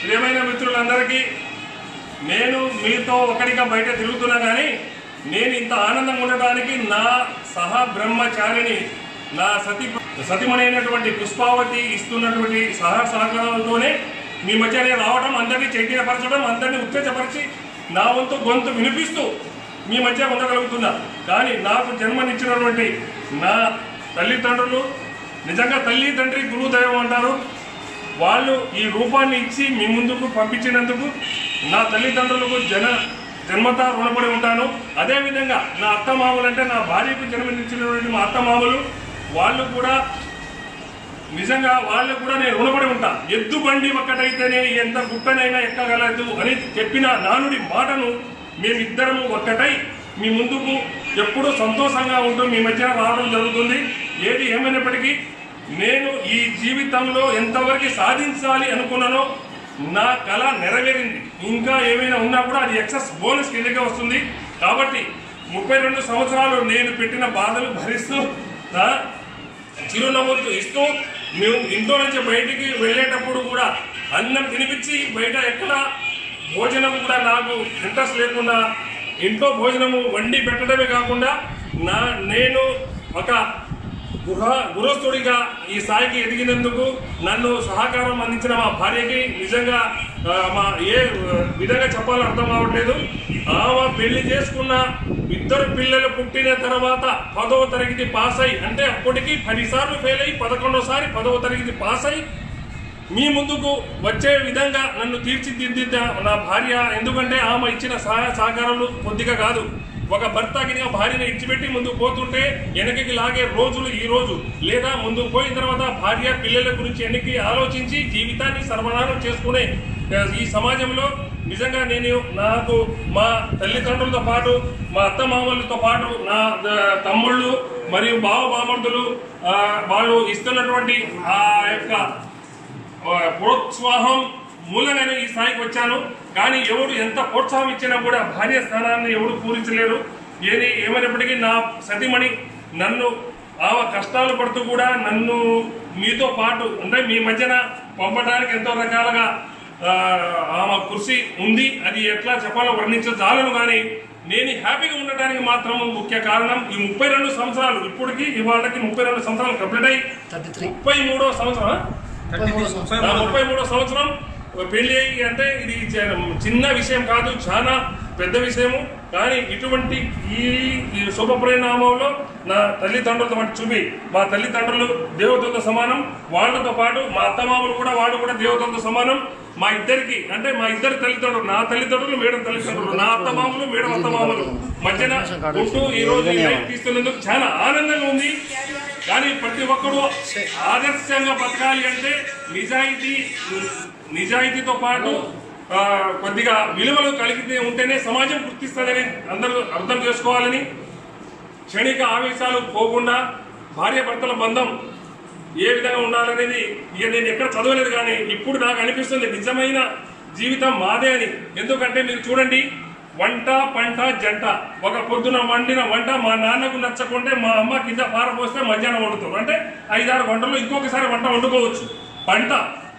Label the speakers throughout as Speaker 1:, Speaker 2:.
Speaker 1: ప్రియమైన మిత్రులందరికీ నేను మీతో ఒకటిగా బయట తిరుగుతున్నా కానీ నేను ఇంత ఆనందంగా ఉండడానికి నా సహ బ్రహ్మచారిని నా సతి సతిమణైనటువంటి అయినటువంటి పుష్పావతి ఇస్తున్నటువంటి సహ సహకారాలతోనే మీ మధ్య నేను రావడం అందరినీ చైతన్యపరచడం అందరినీ ఉత్తేజపరిచి నా వంతు గొంతు వినిపిస్తూ మీ మధ్య ఉండగలుగుతున్నా. కానీ నాకు జన్మనిచ్చినటువంటి నా తల్లిదండ్రులు నిజంగా తల్లి తండ్రి గురువు దైవం అంటారు. వాళ్ళు ఈ రూపాన్ని ఇచ్చి మీ ముందుకు పంపించినందుకు నా తల్లిదండ్రులకు జన జన్మత రుణపడి ఉంటాను. అదేవిధంగా నా అత్తమామలు అంటే నా భార్యకు జన్మనిచ్చినటువంటి మా అత్తమామలు వాళ్ళు కూడా నిజంగా వాళ్ళకు కూడా నేను రుణపడి ఉంటా. ఎద్దు బండి ఒక్కటైతేనే ఎంత గుట్టనైనా ఎక్కగలదు అని చెప్పిన నానుడి మాటను మేమిద్దరము ఒక్కటై మీ ముందుకు ఎప్పుడూ సంతోషంగా ఉంటూ మీ మధ్య రావడం జరుగుతుంది. ఏది ఏమైనప్పటికీ నేను ఈ జీవితంలో ఎంతవరకు సాధించాలి అనుకున్నానో నా కళ నెరవేరింది. ఇంకా ఏమైనా ఉన్నా కూడా అది ఎక్సెస్ బోనస్ కిందకే వస్తుంది. కాబట్టి ముప్పై రెండు సంవత్సరాలు నేను పెట్టిన బాధలు భరిస్తూ ఆ, చిరునవ్వులతో ఇస్తూ మేము ఇంట్లో నుంచి బయటికి వెళ్ళేటప్పుడు కూడా అన్నం తినిపించి బయట ఎక్కడ భోజనం కూడా నాకు ఇంట్రెస్ట్ లేకుండా ఇంట్లో భోజనము వండి పెట్టడమే కాకుండా నా నేను ఒక గృహ గృహస్థుడిగా ఈ స్థాయికి ఎదిగినందుకు నన్ను సహకారం అందించిన మా భార్యకి నిజంగా మా ఏ విధంగా చెప్పాలో అర్థం కావట్లేదు. ఆమె పెళ్ళి చేసుకున్న ఇద్దరు పిల్లలు పుట్టిన తర్వాత పదవ తరగతి పాస్ అయి అంటే అప్పటికి పదిసార్లు ఫెయిల్ అయ్యి పదకొండోసారి పదవ తరగతి పాస్ అయి మీ ముందుకు వచ్చే విధంగా నన్ను తీర్చిదిద్దిద్ద నా భార్య. ఎందుకంటే ఆమె ఇచ్చిన సహాయ సహకారాలు కొద్దిగా కాదు. ఒక భర్త ఆ భార్యను ఇచ్చిపెట్టి ముందుకు పోతుంటే వెనకకి లాగే రోజులు ఈ రోజు. లేదా ముందుకు పోయిన తర్వాత భార్య పిల్లల గురించి వెనక్కి ఆలోచించి జీవితాన్ని సర్వనాశనం చేసుకునే ఈ సమాజంలో నిజంగా నేను నాకు మా తల్లిదండ్రులతో పాటు మా అత్త మామలతో పాటు నా తమ్ముళ్ళు మరియు బావ బామర్దులు వాళ్ళు ఇస్తున్నటువంటి ఆ యొక్క ప్రోత్సాహం మూలంగా నేను ఈ స్థాయికి వచ్చాను. కానీ ఎవరు ఎంత ప్రోత్సాహం ఇచ్చినా కూడా భార్య స్థానాన్ని ఎవరు పూరించలేరు ఏది ఏమైనప్పటికీ నా సతీమణి నన్ను ఆమె కష్టాలు పడుతూ కూడా నన్ను మీతో పాటు అంటే మీ మధ్యన పంపడానికి ఎంతో రకాలుగా ఆ, ఆమె కృషి ఉంది. అది ఎట్లా చెప్పాలో వర్ణించజాలను కానీ నేను హ్యాపీగా ఉండడానికి మాత్రం ముఖ్య కారణం ఈ ముప్పై రెండు సంవత్సరాలు ఇప్పటికి ఇవాళకి ముప్పై రెండు సంవత్సరాలు కంప్లీట్ అయ్యి ముప్పై మూడో సంవత్సరం
Speaker 2: ముప్పై
Speaker 1: మూడో సంవత్సరం పెళ్ళి అయ్యి అంటే ఇది చిన్న విషయం కాదు చాలా పెద్ద విషయము. కానీ ఇటువంటి ఈ ఈ శుభ పరిణామంలో నా తల్లిదండ్రులతో పాటు చూపి మా తల్లిదండ్రులు దేవతలతో సమానం వాళ్ళతో పాటు మా అత్తమామలు కూడా వాళ్ళు కూడా దేవతలతో సమానం. మా ఇద్దరికి అంటే మా ఇద్దరు తల్లిదండ్రులు నా తల్లిదండ్రులు మేడం తల్లిదండ్రులు నా అత్తమామలు మేడం అత్తమామలు. మధ్యన ఉంటూ ఈ రోజు తీసుకునేందుకు చాలా ఆనందంగా ఉంది. కానీ ప్రతి ఒక్కరూ ఆదర్శంగా బతకాలి అంటే నిజాయితీ నిజాయితీతో పాటు కొద్దిగా విలువలు కలిగితే ఉంటేనే సమాజం గుర్తిస్తుందని అందరూ అర్థం చేసుకోవాలని క్షణిక ఆవేశాలు పోకుండా భార్య భర్తల బంధం ఏ విధంగా ఉండాలనేది ఇక నేను ఎక్కడ చదవలేదు కానీ ఇప్పుడు నాకు అనిపిస్తుంది నిజమైన జీవితం మాదే అని. ఎందుకంటే మీరు చూడండి వంట పంట జంట. ఒక పొద్దున వండిన వంట మా నాన్నకు నచ్చకుంటే మా అమ్మ కింద పారపోస్తే మధ్యాహ్నం వండుతాం అంటే ఐదారు వంటలు ఇంకొకసారి వంట వండుకోవచ్చు. పంట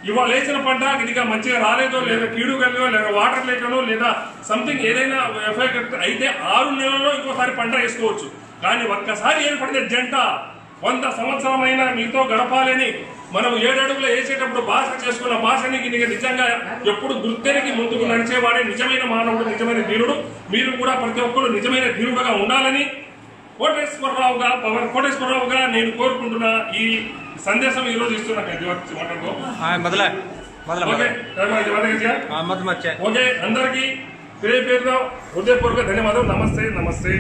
Speaker 1: ఇవాళ వేసిన పంట ఇదిగా మంచిగా రాలేదో లేదా కీడు కలిగో లేదా వాటర్ లేకనో లేదా సంథింగ్ ఏదైనా ఎఫెక్ట్ అయితే ఆరు నెలల్లో ఇంకోసారి పంట వేసుకోవచ్చు. కానీ ఒక్కసారి ఏర్పడితే జంట వంద సంవత్సరమైనా మీతో గడపాలని మనం ఏడడుగులు వేసేటప్పుడు భాష చేసుకున్న భాషని నీకు నిజంగా ఎప్పుడు దుర్తెరికి ముందుకు నడిచేవాడే నిజమైన మానవుడు నిజమైన ధీరుడు. మీరు కూడా ప్రతి ఒక్కరు నిజమైన ధీరుడుగా ఉండాలని కోటేశ్వరరావుగా పవన్ కోటేశ్వరరావుగా నేను కోరుకుంటున్న ఈ సందేశం ఈ రోజు ఓకే అందరికీ పేరు పేరుగా హృదయపూర్వక ధన్యవాదాలు. నమస్తే నమస్తే.